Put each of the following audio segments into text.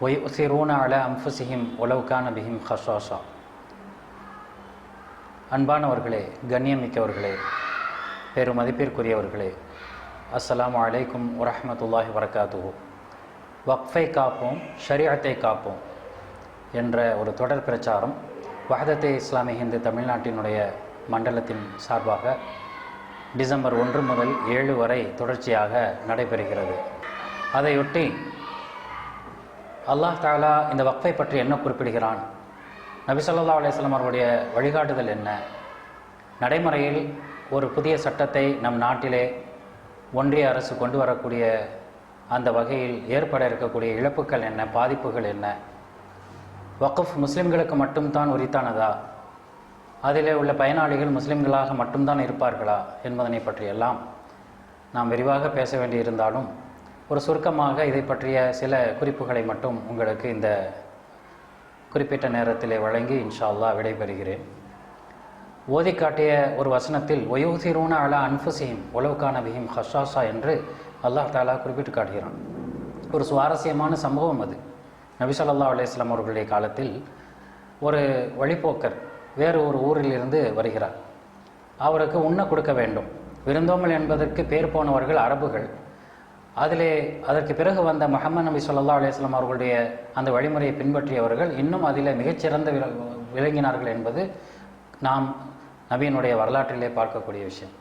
ஒயுசிரூன அல அம்ஃபுசிஹிம் உலவுக்கான பிஹிம் ஹஷாஷா அன்பானவர்களே கண்ணியமிக்கவர்களே பெருமதிப்பிற்குரியவர்களே அஸ்லாம் அலைக்கும் வரமத்துல்லாஹி வரகாத்துஹூ. வக்ஃபை காப்போம் ஷரியத்தை காப்போம் என்ற ஒரு தொடர் பிரச்சாரம் வஹதத்தை இஸ்லாமிய ஹிந்து தமிழ்நாட்டினுடைய மண்டலத்தின் சார்பாக டிசம்பர் ஒன்று முதல் ஏழு வரை தொடர்ச்சியாக நடைபெறுகிறது. அதையொட்டி அல்லாஹ் தாலா இந்த வக்ஃபை பற்றி என்ன குறிப்பிடுகிறான்? நபி ஸல்லல்லாஹு அவருடைய வழிகாட்டுதல் என்ன? நடைமுறையில் ஒரு புதிய சட்டத்தை நம் நாட்டிலே ஒன்றிய அரசு கொண்டு வரக்கூடிய அந்த வகையில் ஏற்பட இருக்கக்கூடிய இழப்புகள் என்ன? பாதிப்புகள் என்ன? வக்ஃப் முஸ்லிம்களுக்கு மட்டும்தான் உரித்தானதா? அதிலே உள்ள பயனாளிகள் முஸ்லிம்களாக மட்டும்தான் இருப்பார்களா என்பதனை பற்றியெல்லாம் நாம் விரிவாக பேச வேண்டியிருந்தாலும் ஒரு சுருக்கமாக இதை பற்றிய சில குறிப்புகளை மட்டும் உங்களுக்கு இந்த குறிப்பிட்ட நேரத்திலே வழங்கி இன்ஷா அல்லாஹ் விடைபெறுகிறேன். ஓதி காட்டிய ஒரு வசனத்தில் ஒயோசிரூன அலா அன்ஃபுசியும் உலவுக்கான பிஹிம் ஹஷாஷா என்று அல்லாஹ் தாலா குறிப்பிட்டு காட்டுகிறான். ஒரு சுவாரஸ்யமான சம்பவம் அது. நபி ஸல்லல்லாஹு அவர்களுடைய காலத்தில் ஒரு வழிப்போக்கர் வேறு ஒரு ஊரிலிருந்து வருகிறார். அவருக்கு உண்ண கொடுக்க வேண்டும். விருந்தோமல் என்பதற்கு பேர் போனவர்கள் அரபுகள். அதிலே அதற்கு பிறகு வந்த முகமது நபி சொல்லா அலிஸ்லாம் அவர்களுடைய அந்த வழிமுறையை பின்பற்றியவர்கள் இன்னும் அதில் மிகச்சிறந்த விளங்கினார்கள் என்பது நாம் நபியினுடைய வரலாற்றிலே பார்க்கக்கூடிய விஷயம்.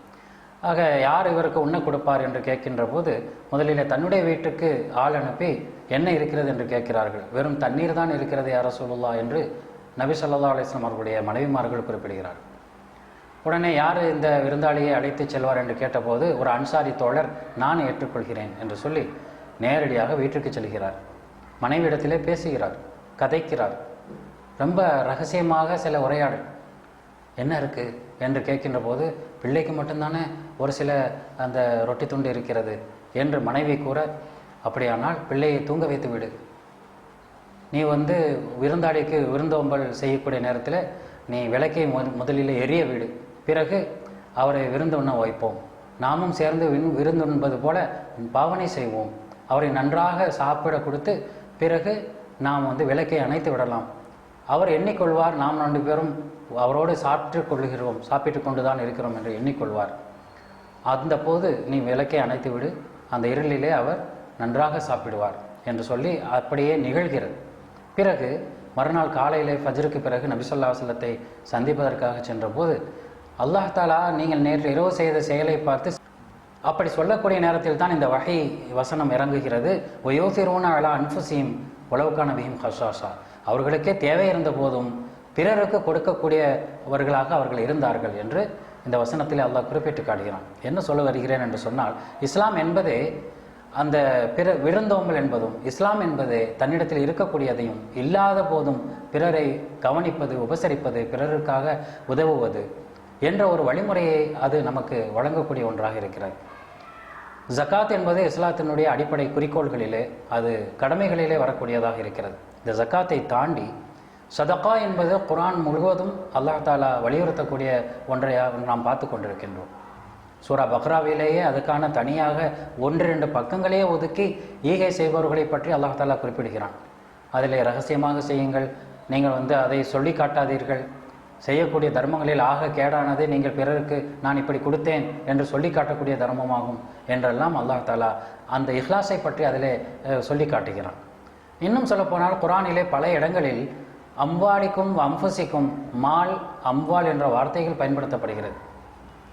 ஆக யார் இவருக்கு உண்ண கொடுப்பார் என்று கேட்கின்ற போது முதலில் தன்னுடைய வீட்டுக்கு ஆள் அனுப்பி என்ன இருக்கிறது? என்று கேட்கிறார்கள். வெறும் தண்ணீர் தான் இருக்கிறது யார சொல்லலா என்று நபி சொல்லா அலிஸ்லாம் அவர்களுடைய மனைவிமார்கள் குறிப்பிடுகிறார்கள். உடனே யார் இந்த விருந்தாளியை அழைத்து செல்வார் என்று கேட்டபோது ஒரு அன்சாரி தோழர் நான் ஏற்றுக்கொள்கிறேன் என்று சொல்லி நேரடியாக வீட்டிற்கு செல்கிறார். மனைவியிடத்திலே பேசுகிறார் கதைக்கிறார். ரொம்ப ரகசியமாக சில உரையாடல். என்ன இருக்குது என்று கேட்கின்ற போது பிள்ளைக்கு மட்டும்தானே ஒரு சில அந்த ரொட்டி துண்டு இருக்கிறது என்று மனைவி கூற அப்படியானால் பிள்ளையை தூங்க வைத்து விடு. நீ வந்து விருந்தாளிக்கு விருந்தோம்பல் செய்யக்கூடிய நேரத்தில் நீ விளக்கை முத முதலில் எரிய விடு. பிறகு அவரை விருந்துண்ண வைப்போம். நாமும் சேர்ந்து வின் விருந்துண்பது போல பாவனை செய்வோம். அவரை நன்றாக சாப்பிட கொடுத்து பிறகு நாம் வந்து விளக்கை அணைத்து விடலாம். அவர் எண்ணிக்கொள்வார் நாம் ரெண்டு பேரும் அவரோடு சாப்பிட்டு கொள்கிறோம் சாப்பிட்டு கொண்டு தான் இருக்கிறோம் என்று எண்ணிக்கொள்வார். அந்த போது நீ விளக்கை அணைத்து விடு. அந்த இருளிலே அவர் நன்றாக சாப்பிடுவார் என்று சொல்லி அப்படியே நிகழ்கிறது. பிறகு மறுநாள் காலையிலே ஃபஜ்ருக்கு பிறகு நபிசல்லா வசல்லத்தை சந்திப்பதற்காக சென்றபோது அல்லாஹ் தாலா நீங்கள் நேற்று இரவு செய்த செயலை பார்த்து அப்படி சொல்லக்கூடிய நேரத்தில் தான் இந்த வகை வசனம் இறங்குகிறது. ஒயோசிரோனா அலா அன்ஃபுசீம் உளவுக்கான பிஹிம் ஹஷாஷா. அவர்களுக்கே தேவை இருந்த போதும் பிறருக்கு கொடுக்கக்கூடியவர்களாக அவர்கள் இருந்தார்கள் என்று இந்த வசனத்தில் அல்லாஹ் குறிப்பிட்டு காட்டுகிறான். என்ன சொல்ல வருகிறேன் என்று சொன்னால் இஸ்லாம் என்பது அந்த பிற விருந்தோம்பல் என்பதும் இஸ்லாம் என்பது தன்னிடத்தில் இருக்கக்கூடியதையும் இல்லாத போதும் பிறரை கவனிப்பது உபசரிப்பது பிறருக்காக உதவுவது என்ற ஒரு வழிமுறையை அது நமக்கு வழங்கக்கூடிய ஒன்றாக இருக்கிறது. ஜக்காத் என்பது இஸ்லாத்தினுடைய அடிப்படை குறிக்கோள்களிலே அது கடமைகளிலே வரக்கூடியதாக இருக்கிறது. இந்த ஜக்காத்தை தாண்டி சதக்கா என்பது குரான் முழுவதும் அல்லாஹ் தாலா வலியுறுத்தக்கூடிய ஒன்றையாக நாம் பார்த்து கொண்டிருக்கின்றோம். சூரா பக்ராவிலேயே அதுக்கான தனியாக ஒன்று ரெண்டு பக்கங்களையே ஒதுக்கி ஈகை செய்பவர்களை பற்றி அல்லாஹ் தாலா குறிப்பிடுகிறான். அதிலே ரகசியமாக செய்யுங்கள். நீங்கள் வந்து அதை சொல்லி காட்டாதீர்கள். செய்யக்கூடிய தர்மங்களில் ஆக கேடானது நீங்கள் பிறருக்கு நான் இப்படி கொடுத்தேன் என்று சொல்லி காட்டக்கூடிய தர்மமாகும் என்றெல்லாம் அல்லாஹ் தாலா அந்த இஹ்லாஸை பற்றி அதிலே சொல்லி காட்டுகிறான். இன்னும் சொல்லப்போனால் குரானிலே பல இடங்களில் அம்வாலிக்கும் அம்புசிக்கும் மால் அம்வால் என்ற வார்த்தைகள் பயன்படுத்தப்படுகிறது.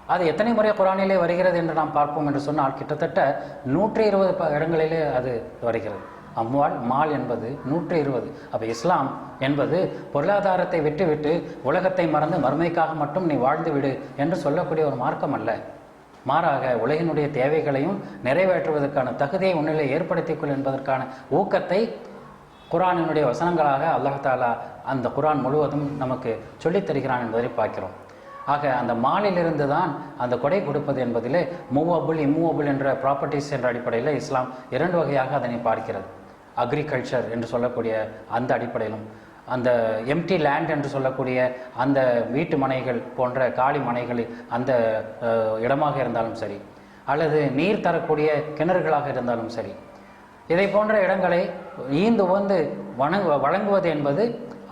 அது எத்தனை முறை குரானிலே வருகிறது என்று நாம் பார்ப்போம் என்று சொன்னால் கிட்டத்தட்ட நூற்றி இருபது ப- இடங்களிலே அது வருகிறது. அம்வால் மால் என்பது நூற்றி இருபது. அப்போ இஸ்லாம் என்பது பொருளாதாரத்தை விட்டுவிட்டு உலகத்தை மறந்து மறுமைக்காக மட்டும் நீ வாழ்ந்து விடு என்று சொல்லக்கூடிய ஒரு மார்க்கம் அல்ல. மாறாக உலகினுடைய தேவைகளையும் நிறைவேற்றுவதற்கான தகுதியை உன்னிலே ஏற்படுத்திக்கொள் என்பதற்கான ஊக்கத்தை குரானினுடைய வசனங்களாக அல்லாஹாலா அந்த குரான் முழுவதும் நமக்கு சொல்லித் தருகிறான் என்பதை பார்க்கிறோம். ஆக அந்த மாலிலிருந்து தான் அந்த கொடை கொடுப்பது என்பதிலே மூவபுள் இம்மூவபுள் என்ற ப்ராப்பர்ட்டிஸ் என்ற அடிப்படையில் இஸ்லாம் இரண்டு வகையாக அதனை பார்க்கிறது. அக்ரிகல்ச்சர் என்று சொல்லக்கூடிய அந்த அடிப்படையிலும் அந்த எம்டி லேண்ட் என்று சொல்லக்கூடிய அந்த வீட்டு மனைகள் போன்ற காலி மனைகள் அந்த இடமாக இருந்தாலும் சரி அல்லது நீர் தரக்கூடிய கிணறுகளாக இருந்தாலும் சரி இதை போன்ற இடங்களை ஈந்து வந்து வணங்கு வழங்குவது என்பது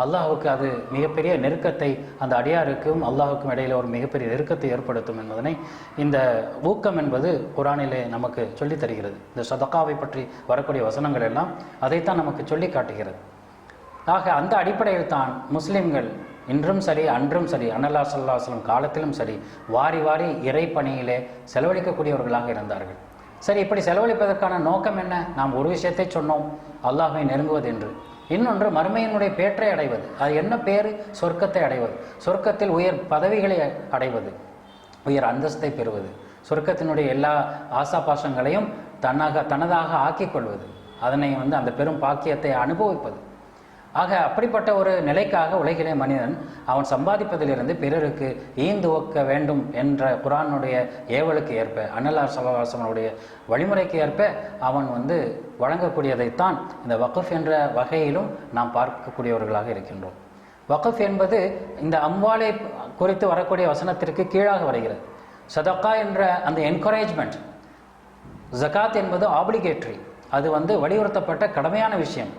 அல்லாஹுக்கு அது மிகப்பெரிய நெருக்கத்தை அந்த அடியாருக்கும் அல்லாஹுக்கும் இடையில ஒரு மிகப்பெரிய நெருக்கத்தை ஏற்படுத்தும் என்பதனை இந்த ஊக்கம் என்பது குரானிலே நமக்கு சொல்லித் தருகிறது. இந்த சதக்காவை பற்றி வரக்கூடிய வசனங்கள் எல்லாம் அதைத்தான் நமக்கு சொல்லி காட்டுகிறது. ஆக அந்த அடிப்படையில் தான் முஸ்லிம்கள் இன்றும் சரி அன்றும் சரி அன்னல்லா சல்லாஹலம் காலத்திலும் சரி வாரி வாரி இறை பணியிலே செலவழிக்கக்கூடியவர்களாக இருந்தார்கள். சரி இப்படி செலவழிப்பதற்கான நோக்கம் என்ன? நாம் ஒரு விஷயத்தை சொன்னோம் அல்லாஹை நெருங்குவது என்று. இன்னொன்று மறுமையினுடைய பேற்றை அடைவது. அது என்ன பேர்? சொர்க்கத்தை அடைவது. சொர்க்கத்தில் உயர் பதவிகளை அடைவது. உயர் அந்தஸ்தை பெறுவது. சொர்க்கத்தினுடைய எல்லா ஆசாபாசங்களையும் தன்னாக தனதாக ஆக்கிக் கொள்வது அதனை வந்து அந்த பெரும் பாக்கியத்தை அனுபவிப்பது. ஆக அப்படிப்பட்ட ஒரு நிலைக்காக உலகிலே மனிதன் அவன் சம்பாதிப்பதிலிருந்து பிறருக்கு ஈந்துவக்க வேண்டும் என்ற குரானுடைய ஏவலுக்கு ஏற்ப அன்னலார் சலவாசனுடைய வழிமுறைக்கு ஏற்ப அவன் வந்து வழங்கக்கூடியதைத்தான் இந்த வகுஃப் என்ற வகையிலும் நாம் பார்க்கக்கூடியவர்களாக இருக்கின்றோம். வகுஃப் என்பது இந்த அம்வாலை குறித்து வரக்கூடிய வசனத்திற்கு கீழாக வருகிறது. சதக்கா என்ற அந்த என்கரேஜ்மெண்ட் ஜகாத் என்பது ஆப்ளிகேட்ரி அது வந்து வலியுறுத்தப்பட்ட கடமையான விஷயம்.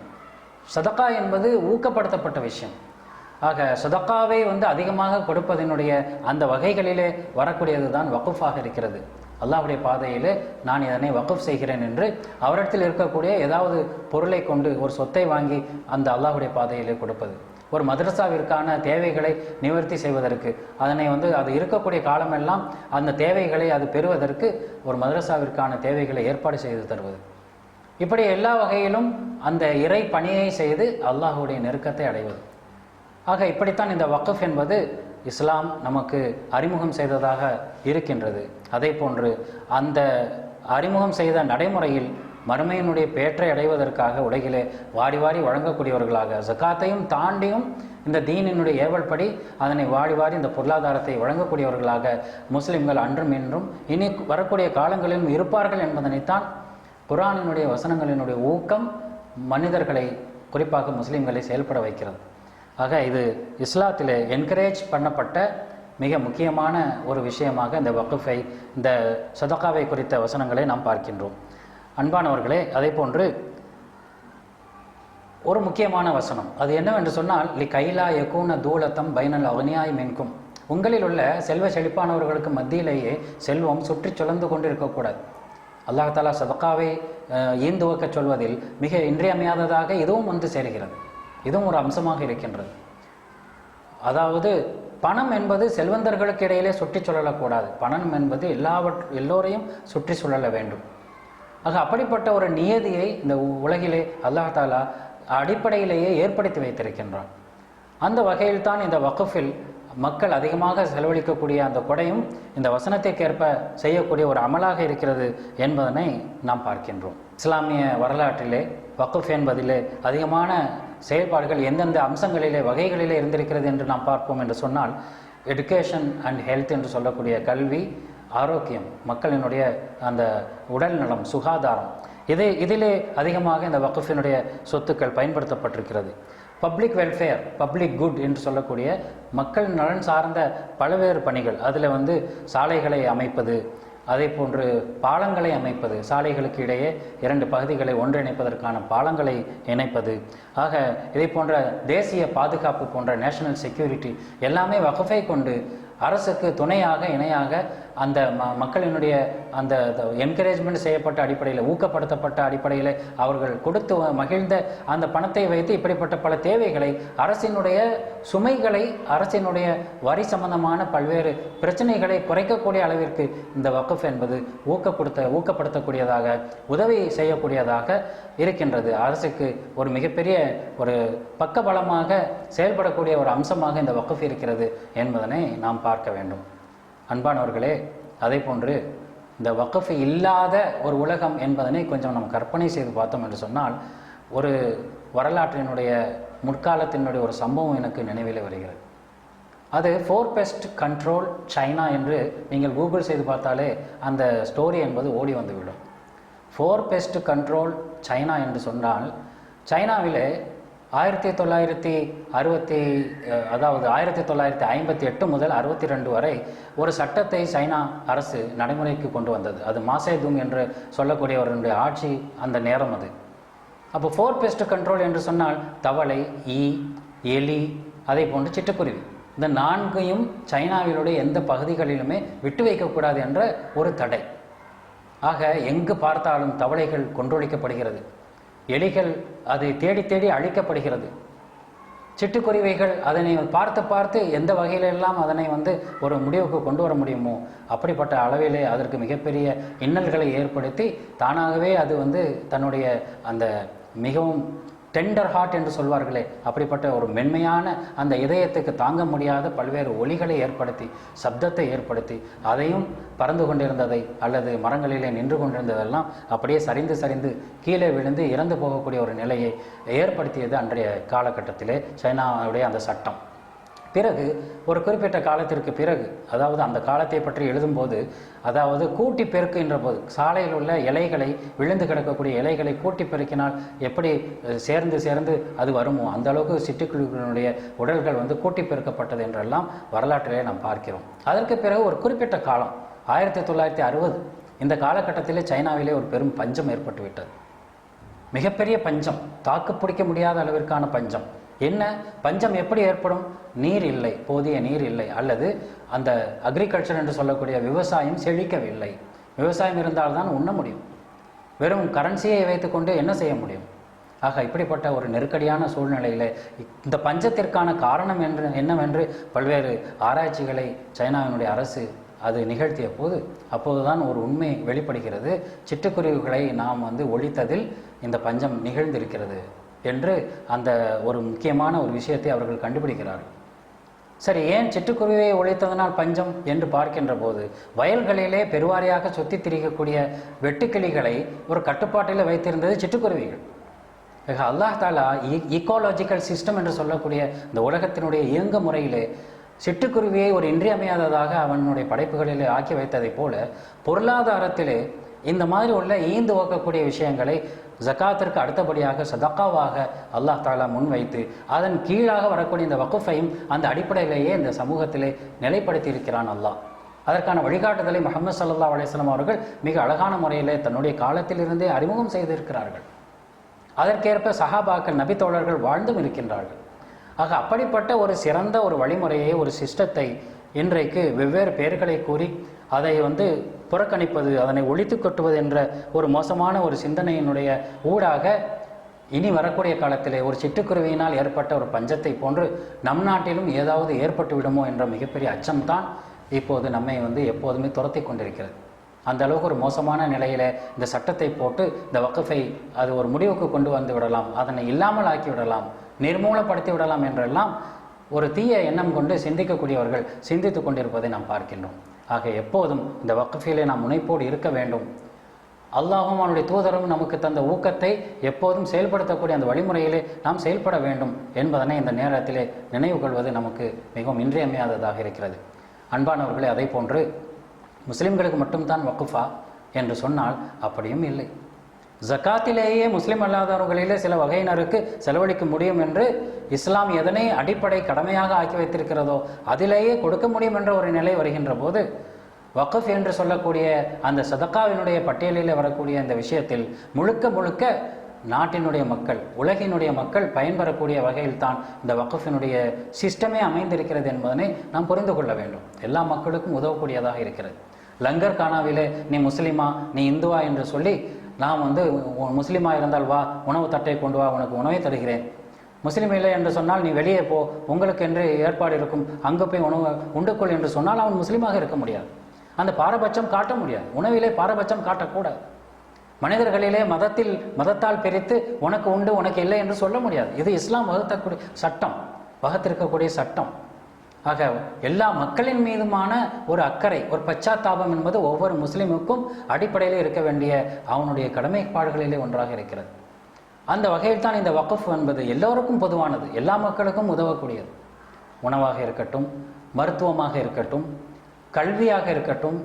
சதக்கா என்பது ஊக்கப்படுத்தப்பட்ட விஷயம். ஆக சதக்காவை வந்து அதிகமாக கொடுப்பதனுடைய அந்த வகைகளிலே வரக்கூடியது தான் வகுஃபாக இருக்கிறது. அல்லாஹுடைய பாதையிலே நான் இதனை வக்குஃப் செய்கிறேன் என்று அவரிடத்தில் இருக்கக்கூடிய ஏதாவது பொருளை கொண்டு ஒரு சொத்தை வாங்கி அந்த அல்லாஹுடைய பாதையிலே கொடுப்பது. ஒரு மதரசாவிற்கான தேவைகளை நிவர்த்தி செய்வதற்கு அதனை வந்து அது இருக்கக்கூடிய காலமெல்லாம் அந்த தேவைகளை அது பெறுவதற்கு ஒரு மதரசாவிற்கான தேவைகளை ஏற்பாடு செய்து தருவது. இப்படி எல்லா வகையிலும் அந்த இறை பணியை செய்து அல்லாஹுடைய நெருக்கத்தை அடைவது. ஆக இப்படித்தான் இந்த வக்குஃப் என்பது இஸ்லாம் நமக்கு அறிமுகம் செய்ததாக இருக்கின்றது. அதே போன்று அந்த அறிமுகம் செய்த நடைமுறையில் மறுமையினுடைய பேற்றை அடைவதற்காக உலகிலே வாரி வாரி வழங்கக்கூடியவர்களாக ஜக்காத்தையும் தாண்டியும் இந்த தீனினுடைய ஏவல்படி அதனை வாடி வாரி இந்த பொருளாதாரத்தை வழங்கக்கூடியவர்களாக முஸ்லிம்கள் அன்றும் இன்றும் இனி வரக்கூடிய காலங்களிலும் இருப்பார்கள் என்பதனைத்தான் குரானினுடைய வசனங்களினுடைய ஊக்கம் மனிதர்களை குறிப்பாக முஸ்லீம்களை செயல்பட வைக்கிறது. ஆக இது இஸ்லாத்தில் என்கரேஜ் பண்ணப்பட்ட மிக முக்கியமான ஒரு விஷயமாக இந்த வகுஃபை இந்த சதகாவை குறித்த வசனங்களை நாம் பார்க்கின்றோம். அன்பானவர்களே அதே போன்று ஒரு முக்கியமான வசனம். அது என்னவென்று சொன்னால் லி கைலா யகூன தூலத்தம் பைனல் அவனியாய் மென்கும். உங்களில் உள்ள செல்வ செழிப்பானவர்களுக்கு மத்தியிலேயே செல்வம் சுற்றி சுழந்து கொண்டிருக்கக்கூடாது. அல்லாஹ் தாலா சதக்காவை ஏந்துவக்க ஈந்துவக்கச் சொல்வதில் மிக இன்றியமையாததாக இதுவும் வந்து சேர்கிறது. இதுவும் ஒரு அம்சமாக இருக்கின்றது. அதாவது பணம் என்பது செல்வந்தர்களுக்கு இடையிலே சுற்றி சுழலக்கூடாது. பணம் என்பது எல்லாவற் எல்லோரையும் சுற்றி சுழல வேண்டும். ஆக அப்படிப்பட்ட ஒரு நியதியை இந்த உலகிலே அல்லாஹ் தாலா அடிப்படையிலேயே ஏற்படுத்தி வைத்திருக்கின்றான். அந்த வகையில் தான் இந்த வகுஃபில் மக்கள் அதிகமாக செலவழிக்கக்கூடிய அந்த கொடையும் இந்த வசனத்திற்கேற்ப செய்யக்கூடிய ஒரு அமலாக இருக்கிறது என்பதனை நாம் பார்க்கின்றோம். இஸ்லாமிய வரலாற்றிலே வக்குஃப் என்பதிலே அதிகமான செயல்பாடுகள் எந்தெந்த அம்சங்களிலே வகைகளிலே இருந்திருக்கிறது என்று நாம் பார்ப்போம் என்று சொன்னால் எடுகேஷன் அண்ட் ஹெல்த் என்று சொல்லக்கூடிய கல்வி ஆரோக்கியம் மக்களினுடைய அந்த உடல் நலம் சுகாதாரம் இதே இதிலே அதிகமாக இந்த வக்குஃபினுடைய சொத்துக்கள் பயன்படுத்தப்பட்டிருக்கிறது. பப்ளிக் வெல்ஃபேர் பப்ளிக் குட் என்று சொல்லக்கூடிய மக்கள் நலன் சார்ந்த பல்வேறு பணிகள். அதில் வந்து சாலைகளை அமைப்பது அதே போன்று பாலங்களை அமைப்பது. சாலைகளுக்கு இடையே இரண்டு பகுதிகளை ஒன்றிணைப்பதற்கான பாலங்களை இணைப்பது. ஆக இதை போன்ற தேசிய பாதுகாப்பு போன்ற நேஷனல் செக்யூரிட்டி எல்லாமே வகுப்பை கொண்டு அரசுக்கு துணையாக இணையாக அந்த ம மக்களினுடைய அந்த என்கரேஜ்மெண்ட் செய்யப்பட்ட அடிப்படையில் ஊக்கப்படுத்தப்பட்ட அடிப்படையில் அவர்கள் கொடுத்து மகிழ்ந்த அந்த பணத்தை வைத்து இப்படிப்பட்ட பல தேவைகளை அரசினுடைய சுமைகளை அரசினுடைய வரி சம்பந்தமான பல்வேறு பிரச்சனைகளை குறைக்கக்கூடிய அளவிற்கு இந்த வக்குஃப் என்பது ஊக்கப்படுத்த ஊக்கப்படுத்தக்கூடியதாக உதவி செய்யக்கூடியதாக இருக்கின்றது. அரசுக்கு ஒரு மிகப்பெரிய ஒரு பக்கபலமாக செயல்படக்கூடிய ஒரு அம்சமாக இந்த வக்கஃப் இருக்கிறது என்பதனை நாம் பார்க்க வேண்டும். அன்பானவர்களே அதே போன்று இந்த வக்குஃப் இல்லாத ஒரு உலகம் என்பதனை கொஞ்சம் நம்ம கற்பனை செய்து பார்த்தோம் என்று சொன்னால் ஒரு வரலாற்றினுடைய முற்காலத்தினுடைய ஒரு சம்பவம் எனக்கு நினைவில் வருகிறது. அது ஃபோர் பெஸ்ட் கண்ட்ரோல் சைனா என்று நீங்கள் கூகுள் செய்து பார்த்தாலே அந்த ஸ்டோரி என்பது ஓடி வந்துவிடும். ஃபோர் பெஸ்ட் கண்ட்ரோல் சைனா என்று சொன்னால் சைனாவிலே ஆயிரத்தி தொள்ளாயிரத்தி அறுபத்தி அதாவது ஆயிரத்தி தொள்ளாயிரத்தி ஐம்பத்தி எட்டு முதல் அறுபத்தி ரெண்டு வரை ஒரு சட்டத்தை சைனா அரசு நடைமுறைக்கு கொண்டு வந்தது. அது மாசேதும் என்று சொல்லக்கூடியவருடைய ஆட்சி அந்த நேரம் அது. அப்போ ஃபோர் பெஸ்ட் கண்ட்ரோல் என்று சொன்னால் தவளை ஈ எலி அதே போன்று சிட்டுக்குருவி. இந்த நான்கையும் சைனாவிலுடைய எந்த பகுதிகளிலுமே விட்டு வைக்கக்கூடாது என்ற ஒரு தடை. ஆக எங்கு பார்த்தாலும் தவளைகள் கொன்றொழிக்கப்படுகிறது. எலிகள் அதை தேடி தேடி அழிக்கப்படுகிறது. சிட்டுக்குருவிகள் அதனை பார்த்து பார்த்து எந்த வகையிலெல்லாம் அதனை வந்து ஒரு முடிவுக்கு கொண்டு வர முடியுமோ அப்படிப்பட்ட அளவிலே அதற்கு மிகப்பெரிய இன்னல்களை ஏற்படுத்தி தானாகவே அது வந்து தன்னுடைய அந்த மிகவும் டெண்டர் ஹார்ட் என்று சொல்வார்களே அப்படிப்பட்ட ஒரு மென்மையான அந்த இதயத்துக்கு தாங்க முடியாத பல்வேறு ஒலிகளை ஏற்படுத்தி சப்தத்தை ஏற்படுத்தி அதையும் பறந்து கொண்டிருந்ததை அல்லது மரங்களிலே நின்று கொண்டிருந்ததெல்லாம் அப்படியே சரிந்து சரிந்து கீழே விழுந்து இறந்து போகக்கூடிய ஒரு நிலையை ஏற்படுத்தியது அன்றைய காலகட்டத்திலே சைனாவுடைய அந்த சட்டம். பிறகு ஒரு குறிப்பிட்ட காலத்திற்கு பிறகு அதாவது அந்த காலத்தை பற்றி எழுதும்போது அதாவது கூட்டி பெருக்குகின்ற போது சாலையில் உள்ள இலைகளை விழுந்து கிடக்கக்கூடிய இலைகளை கூட்டி பெருக்கினால் எப்படி சேர்ந்து சேர்ந்து அது வருமோ? அந்த அளவுக்கு சிட்டுக்குருவிகளுடைய உடல்கள் வந்து கூட்டி பெருக்கப்பட்டது என்றெல்லாம் வரலாற்றிலே நாம் பார்க்கிறோம். அதற்கு பிறகு ஒரு குறிப்பிட்ட காலம் ஆயிரத்தி தொள்ளாயிரத்தி அறுபது இந்த காலகட்டத்திலே சைனாவிலே ஒரு பெரும் பஞ்சம் ஏற்பட்டுவிட்டது. மிகப்பெரிய பஞ்சம் தாக்கு பிடிக்க முடியாத அளவிற்கான பஞ்சம். என்ன? பஞ்சம் எப்படி ஏற்படும்? நீர் இல்லை போதிய நீர் இல்லை. அல்லது அந்த அக்ரிகல்ச்சர் என்று சொல்லக்கூடிய விவசாயம் செழிக்கவில்லை. விவசாயம் இருந்தால்தான் உண்ண முடியும். வெறும் கரன்சியை வைத்துக்கொண்டு என்ன செய்ய முடியும்? ஆக இப்படிப்பட்ட ஒரு நெருக்கடியான சூழ்நிலையில் இந்த பஞ்சத்திற்கான காரணம் என்று என்னவென்று பல்வேறு ஆராய்ச்சிகளை சைனாவினுடைய அரசு அது நிகழ்த்திய போது அப்போதுதான் ஒரு உண்மை வெளிப்படுகிறது. சிட்டுக்குருவிகளை நாம் வந்து ஒழித்ததில் இந்த பஞ்சம் நிகழ்ந்திருக்கிறது. என்று அந்த ஒரு முக்கியமான ஒரு விஷயத்தை அவர்கள் கண்டுபிடிக்கிறார்கள். சரி ஏன் சிட்டுக்குருவியை ஒழித்ததனால் பஞ்சம் என்று பார்க்கின்ற போது வயல்களிலே பெருவாரியாக சுற்றி திரிக்கக்கூடிய வெட்டுக்கிளிகளை ஒரு கட்டுப்பாட்டில் வைத்திருந்தது சிட்டுக்குருவிகள். ஆக அல்லாஹ் தாலா இக்கோலாஜிக்கல் சிஸ்டம் என்று சொல்லக்கூடிய இந்த உலகத்தினுடைய இயங்கு முறையிலே சிட்டுக்குருவியை ஒரு இன்றியமையாததாக அவனுடைய படைப்புகளில் ஆக்கி வைத்ததைப் போல பொருளாதாரத்திலே இந்த மாதிரி உள்ள ஈந்து ஓக்கக்கூடிய விஷயங்களை ஜக்காத்திற்கு அடுத்தபடியாக சதக்காவாக அல்லாஹ் தாலா முன்வைத்து அதன் கீழாக வரக்கூடிய இந்த வக்குஃபையும் அந்த அடிப்படையிலேயே இந்த சமூகத்திலே நிலைப்படுத்தி இருக்கிறான் அல்லாஹ். அதற்கான வழிகாட்டுதலை முகமது சல்லா அலிஸ்லாம் அவர்கள் மிக அழகான முறையிலே தன்னுடைய காலத்திலிருந்தே அறிமுகம் செய்திருக்கிறார்கள். அதற்கேற்ப சஹாபாக்கள் நபித்தோழர்கள் வாழ்ந்தும் இருக்கின்றார்கள். ஆக அப்படிப்பட்ட ஒரு சிறந்த ஒரு வழிமுறையை ஒரு சிஸ்டத்தை இன்றைக்கு வெவ்வேறு பெயர்களை கூறி அதை வந்து புறக்கணிப்பது அதனை ஒழித்து கொட்டுவது என்ற ஒரு மோசமான ஒரு சிந்தனையினுடைய ஊடாக இனி வரக்கூடிய காலத்திலே ஒரு சிட்டுக்குருவியினால் ஏற்பட்ட ஒரு பஞ்சத்தை போன்று நம் நாட்டிலும் ஏதாவது ஏற்பட்டு விடுமோ என்ற மிகப்பெரிய அச்சம்தான் இப்போது நம்மை வந்து எப்போதுமே துரத்தி கொண்டிருக்கிறது. அந்த அளவுக்கு ஒரு மோசமான நிலையில் இந்த சட்டத்தை போட்டு இந்த வக்கஃபை அது ஒரு முடிவுக்கு கொண்டு வந்து விடலாம் அதனை இல்லாமல் ஆக்கி விடலாம் நிர்மூலப்படுத்தி விடலாம் என்றெல்லாம் ஒரு தீய எண்ணம் கொண்டு சிந்திக்கக்கூடியவர்கள் சிந்தித்து கொண்டிருப்பதை நாம் பார்க்கின்றோம். ஆக எப்போதும் இந்த வக்குஃபிலே நாம் முனைப்போடு இருக்க வேண்டும். அல்லாஹும் அவனுடைய தூதரும் நமக்கு தந்த ஊக்கத்தை எப்போதும் செயல்படுத்தக்கூடிய அந்த வழிமுறையிலே நாம் செயல்பட வேண்டும் என்பதனை இந்த நேரத்திலே நினைவு கொள்வது நமக்கு மிகவும் இன்றியமையாததாக இருக்கிறது. அன்பானவர்களே அதே போன்று முஸ்லிம்களுக்கு மட்டும்தான் வக்குஃபா என்று சொன்னால் அப்படியும் இல்லை. ஜக்காத்திலேயே முஸ்லிம் அல்லாதவர்களிலே சில வகையினருக்கு செலவழிக்க முடியும் என்று இஸ்லாம் எதனை அடிப்படை கடமையாக ஆக்கி வைத்திருக்கிறதோ அதிலேயே கொடுக்க முடியும் என்ற ஒரு நிலை வருகின்ற போது வக்ஃப் என்று சொல்லக்கூடிய அந்த சதக்காவினுடைய பட்டியலில் வரக்கூடிய இந்த விஷயத்தில் முழுக்க முழுக்க நாட்டினுடைய மக்கள் உலகினுடைய மக்கள் பயன்பெறக்கூடிய வகையில் தான் இந்த வக்ஃபினுடைய சிஸ்டமே அமைந்திருக்கிறது என்பதனை நாம் புரிந்து கொள்ள வேண்டும். எல்லா மக்களுக்கும் உதவக்கூடியதாக இருக்கிறது. லங்கர் கானாவிலே நீ முஸ்லீமா நீ இந்துவா என்று சொல்லி நான் வந்து முஸ்லீமாக இருந்தால் வா உணவு தட்டை கொண்டு வா உனக்கு உணவை தருகிறேன். முஸ்லீம் இல்லை என்று சொன்னால் நீ வெளியே போ உங்களுக்கு என்று ஏற்பாடு இருக்கும். அங்கே போய் உணவு உண்டுக்கொள் என்று சொன்னால் அவன் முஸ்லீமாக இருக்க முடியாது. அந்த பாரபட்சம் காட்ட முடியாது. உணவிலே பாரபட்சம் காட்டக்கூடாது. மனிதர்களிலே மதத்தில் மதத்தால் பிரித்து உனக்கு உண்டு உனக்கு இல்லை என்று சொல்ல முடியாது. இது இஸ்லாம் வகுத்தக்கூடிய சட்டம். வகுத்திருக்கக்கூடிய சட்டம். ஆக எல்லா மக்களின் மீதுமான ஒரு அக்கறை ஒரு பச்சாத்தாபம் என்பது ஒவ்வொரு முஸ்லிமுக்கும் அடிப்படையில் இருக்க வேண்டிய அவனுடைய கடமைப்பாடுகளிலே ஒன்றாக இருக்கிறது. அந்த வகையில் தான் இந்த வக்ஃப் என்பது எல்லோருக்கும் பொதுவானது எல்லா மக்களுக்கும் உதவக்கூடியது. உணவாக இருக்கட்டும் மருத்துவமாக இருக்கட்டும் கல்வியாக இருக்கட்டும்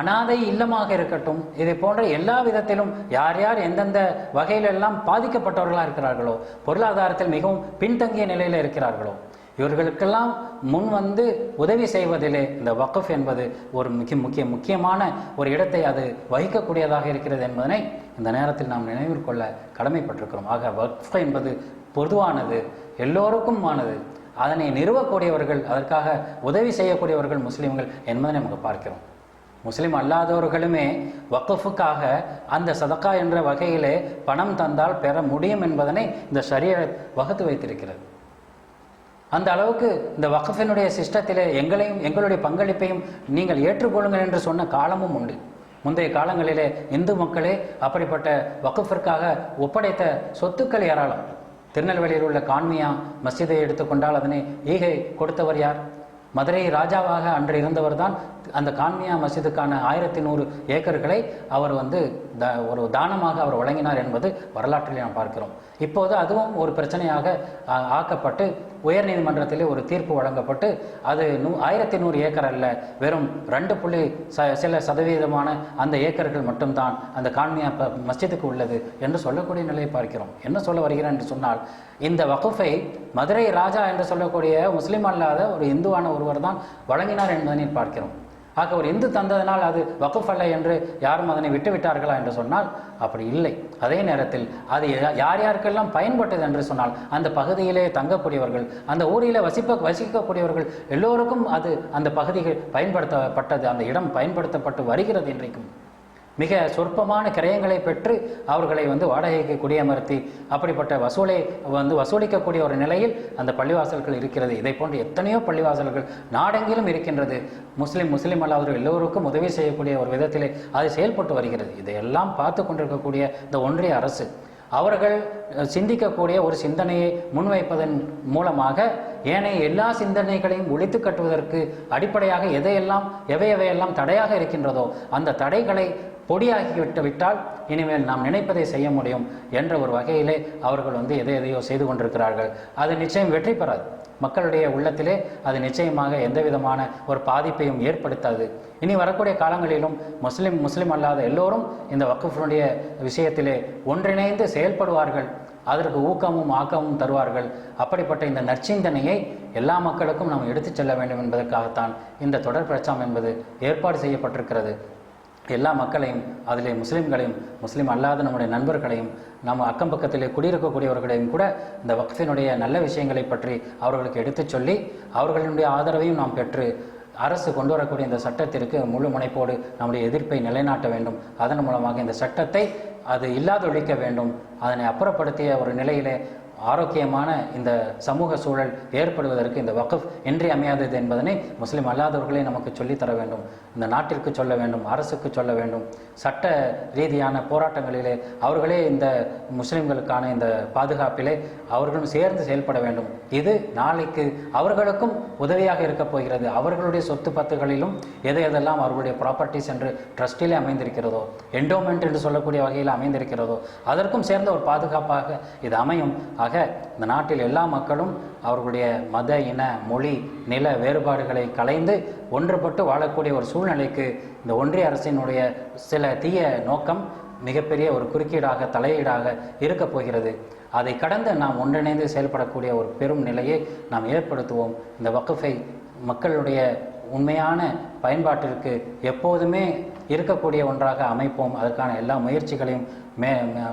அனாதை இல்லமாக இருக்கட்டும் இதை போன்ற எல்லா விதத்திலும் யார் யார் எந்தெந்த வகையிலெல்லாம் பாதிக்கப்பட்டவர்களாக இருக்கிறார்களோ பொருளாதாரத்தில் மிகவும் பின்தங்கிய நிலையில் இருக்கிறார்களோ இவர்களுக்கெல்லாம் முன் வந்து உதவி செய்வதிலே இந்த வக்கஃப் என்பது ஒரு முக்கிய முக்கிய முக்கியமான ஒரு இடத்தை அது வகிக்கக்கூடியதாக இருக்கிறது என்பதனை இந்த நேரத்தில் நாம் நினைவில் கொள்ள கடமைப்பட்டிருக்கிறோம். ஆக வக்ஃப் என்பது பொதுவானது எல்லோருக்கும் ஆனது அதனை நிறுவக்கூடியவர்கள் அதற்காக உதவி செய்யக்கூடியவர்கள் முஸ்லீம்கள் என்பதை நமக்கு பார்க்கிறோம். முஸ்லீம் அல்லாதவர்களுமே வக்கஃபுக்காக அந்த சதக்கா என்ற வகையிலே பணம் தந்தால் பெற முடியும் என்பதனை இந்த சரியை வகுத்து வைத்திருக்கிறது. அந்த அளவுக்கு இந்த வக்கஃபினுடைய சிஸ்டத்திலே எங்களையும் எங்களுடைய பங்களிப்பையும் நீங்கள் ஏற்றுக்கொள்ளுங்கள் என்று சொன்ன காலமும் உண்டு. முந்தைய காலங்களிலே இந்து மக்களே அப்படிப்பட்ட வக்குஃபிற்காக ஒப்படைத்த சொத்துக்கள் ஏராளம். திருநெல்வேலியில் உள்ள கான்மியா மஸ்ஜிதை எடுத்துக்கொண்டால் அதனை ஈகை கொடுத்தவர் யார்? மதுரை ராஜாவாக அன்று இருந்தவர் தான் அந்த கான்மியா மஸ்ஜிதுக்கான ஆயிரத்தி நூறு ஏக்கர்களை அவர் வந்து த ஒரு தானமாக அவர் வழங்கினார் என்பது வரலாற்றில் நாம் பார்க்கிறோம். இப்போது அதுவும் ஒரு பிரச்சனையாக ஆ, ஆக்கப்பட்டு உயர்நீதிமன்றத்திலே ஒரு தீர்ப்பு வழங்கப்பட்டு அது நூ ஆயிரத்தி நூறு ஏக்கர் அல்ல வெறும் ரெண்டு புள்ளி ச சில சதவீதமான அந்த ஏக்கர்கள் மட்டும்தான் அந்த கான்மியா ப- மஸ்ஜிதுக்கு உள்ளது என்று சொல்லக்கூடிய நிலையை பார்க்கிறோம். என்ன சொல்ல வருகிறேன் என்று சொன்னால் இந்த வகுஃபை மதுரை ராஜா என்று சொல்லக்கூடிய முஸ்லீம் அல்லாத ஒரு இந்துவான ஒருவர் தான் வழங்கினார் என்பதனை பார்க்கிறோம். ஆக ஒரு இந்து தந்ததனால் அது வகுஃப் அல்ல என்று யாரும் அதனை விட்டு விட்டார்களா என்று சொன்னால் அப்படி இல்லை. அதே நேரத்தில் அது யார் யாருக்கெல்லாம் பயன்பட்டது என்று சொன்னால் அந்த பகுதியிலே தங்கக்கூடியவர்கள் அந்த ஊரில் வசிப்ப வசிக்கக்கூடியவர்கள் எல்லோருக்கும் அது அந்த பகுதிகள் பயன்படுத்தப்பட்டது அந்த இடம் பயன்படுத்தப்பட்டு வருகிறது இன்றைக்கும். மிக சொற்பமான கிரயங்களை பெற்று அவர்களை வந்து வாடகைக்கு குடியமர்த்தி அப்படிப்பட்ட வசூலை வந்து வசூலிக்கக்கூடிய ஒரு நிலையில் அந்த பள்ளிவாசல்கள் இருக்கிறது. இதை போன்று எத்தனையோ பள்ளிவாசல்கள் நாடெங்கிலும் இருக்கின்றது. முஸ்லீம் முஸ்லீம் அல்லாதவர்கள் எல்லோருக்கும் உதவி செய்யக்கூடிய ஒரு விதத்திலே அது செயல்பட்டு வருகிறது. இதையெல்லாம் பார்த்து கொண்டிருக்கக்கூடிய இந்த ஒன்றிய அரசு அவர்கள் சிந்திக்கக்கூடிய ஒரு சிந்தனையை முன்வைப்பதன் மூலமாக ஏனைய எல்லா சிந்தனைகளையும் ஒழித்து கட்டுவதற்கு அடிப்படையாக எதையெல்லாம் எவை எவையெல்லாம் தடையாக இருக்கின்றதோ அந்த தடைகளை பொடியாகிவிட்டு விட்டால் இனிமேல் நாம் நினைப்பதை செய்ய முடியும் என்ற ஒரு வகையிலே அவர்கள் வந்து எதை எதையோ செய்து கொண்டிருக்கிறார்கள். அது நிச்சயம் வெற்றி பெறாது. மக்களுடைய உள்ளத்திலே அது நிச்சயமாக எந்த விதமான ஒரு பாதிப்பையும் ஏற்படுத்தாது. இனி வரக்கூடிய காலங்களிலும் முஸ்லிம் முஸ்லிம் அல்லாத எல்லோரும் இந்த வக்குஃபுடைய விஷயத்திலே ஒன்றிணைந்து செயல்படுவார்கள். அதற்கு ஊக்கமும் ஆக்கமும் தருவார்கள். அப்படிப்பட்ட இந்த நற்சிந்தனையை எல்லா மக்களுக்கும் நாம் எடுத்துச் செல்ல வேண்டும் என்பதற்காகத்தான் இந்த தொடர் பிரச்சாரம் என்பது ஏற்பாடு செய்யப்பட்டிருக்கிறது. எல்லா மக்களையும் அதிலே முஸ்லீம்களையும் முஸ்லீம் அல்லாத நம்முடைய நண்பர்களையும் நம்ம அக்கம் பக்கத்திலே குடியிருக்கக்கூடியவர்களையும் கூட இந்த வக்ஃபினுடைய நல்ல விஷயங்களை பற்றி அவர்களுக்கு எடுத்துச் சொல்லி அவர்களுடைய ஆதரவையும் நாம் பெற்று அரசு கொண்டு வரக்கூடிய இந்த சட்டத்திற்கு முழு முனைப்போடு நம்முடைய எதிர்ப்பை நிலைநாட்ட வேண்டும். அதன் மூலமாக இந்த சட்டத்தை அது இல்லாதொழிக்க வேண்டும். அதனை அப்புறப்படுத்திய ஒரு நிலையிலே ஆரோக்கியமான இந்த சமூக சூழல் ஏற்படுவதற்கு இந்த வக்ஃப் இன்றியமையாதது என்பதனை முஸ்லீம் அல்லாதவர்களே நமக்கு சொல்லித் தர வேண்டும். இந்த நாட்டிற்கு சொல்ல வேண்டும் அரசுக்கு சொல்ல வேண்டும். சட்ட ரீதியான போராட்டங்களிலே அவர்களே இந்த முஸ்லிம்களுக்கான இந்த பாதுகாப்பிலே அவர்களும் சேர்ந்து செயல்பட வேண்டும். இது நாளைக்கு அவர்களுக்கும் உதவியாக இருக்கப் போகிறது. அவர்களுடைய சொத்து பத்துகளிலும் எதை எதெல்லாம் அவர்களுடைய ப்ராப்பர்ட்டிஸ் என்று ட்ரஸ்டிலே அமைந்திருக்கிறதோ என்டோமெண்ட் என்று சொல்லக்கூடிய வகையில் அமைந்திருக்கிறதோ அதற்கும் சேர்ந்த ஒரு பாதுகாப்பாக இது அமையும். ஆக இந்த நாட்டில் எல்லா மக்களும் அவர்களுடைய மத இன மொழி நில வேறுபாடுகளை கலைந்து ஒன்றுபட்டு வாழக்கூடிய ஒரு சூழ்நிலைக்கு இந்த ஒன்றிய அரசினுடைய சில தீய நோக்கம் மிகப்பெரிய ஒரு குறுக்கீடாக தலையீடாக இருக்கப் போகிறது. அதை கடந்து நாம் ஒன்றிணைந்து செயல்படக்கூடிய ஒரு பெரும் நிலையை நாம் ஏற்படுத்துவோம். இந்த வக்குஃபை மக்களுடைய உண்மையான பயன்பாட்டிற்கு எப்போதுமே இருக்கக்கூடிய ஒன்றாக அமைப்போம். அதற்கான எல்லா முயற்சிகளையும் மே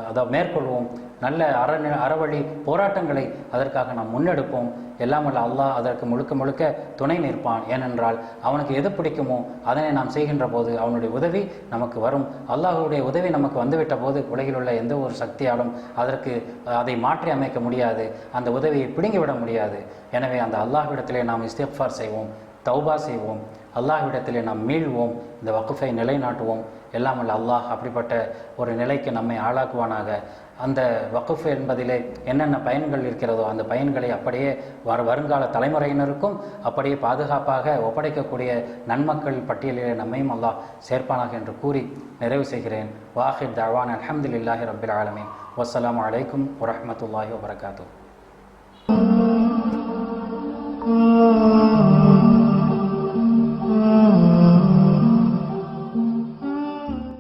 அதை மேற்கொள்வோம். நல்ல அற அறவழி போராட்டங்களை அதற்காக நாம் முன்னெடுப்போம். எல்லாம் வல்ல அல்லாஹ் அதற்கு முழுக்க முழுக்க துணை நிற்பான். ஏனென்றால் அவனுக்கு எது பிடிக்குமோ அதனை நாம் செய்கின்ற போது அவனுடைய உதவி நமக்கு வரும். அல்லாஹுடைய உதவி நமக்கு வந்துவிட்ட போது உலகில் உள்ள எந்த ஒரு சக்தியாலும் அதற்கு அதை மாற்றி அமைக்க முடியாது. அந்த உதவியை பிடுங்கிவிட முடியாது. எனவே அந்த அல்லாஹ்விடத்திலே நாம் இஸ்திஃபார் செய்வோம் தௌபா செய்வோம். அல்லாஹ்விடத்திலே நாம் மீள்வோம். இந்த வகுஃபை நிலைநாட்டுவோம். எல்லாம் அல்லாஹ் அப்படிப்பட்ட ஒரு நிலைக்கு நம்மை ஆளாக்குவானாக. அந்த வகுஃப் என்பதிலே என்னென்ன பயன்கள் இருக்கிறதோ அந்த பயன்களை அப்படியே வர வருங்கால தலைமுறையினருக்கும் அப்படியே பாதுகாப்பாக ஒப்படைக்கக்கூடிய நன்மக்கள் பட்டியலிலே நம்மையும் அல்லாஹ் சேர்ப்பானாக என்று கூறி நிறைவு செய்கிறேன். வாஹிர் தவான் இல்லாஹி ரபில் ஆலமீன். வசலாம் அலைக்கும் வரமத்துல்லாஹி வபரகாத்து Oh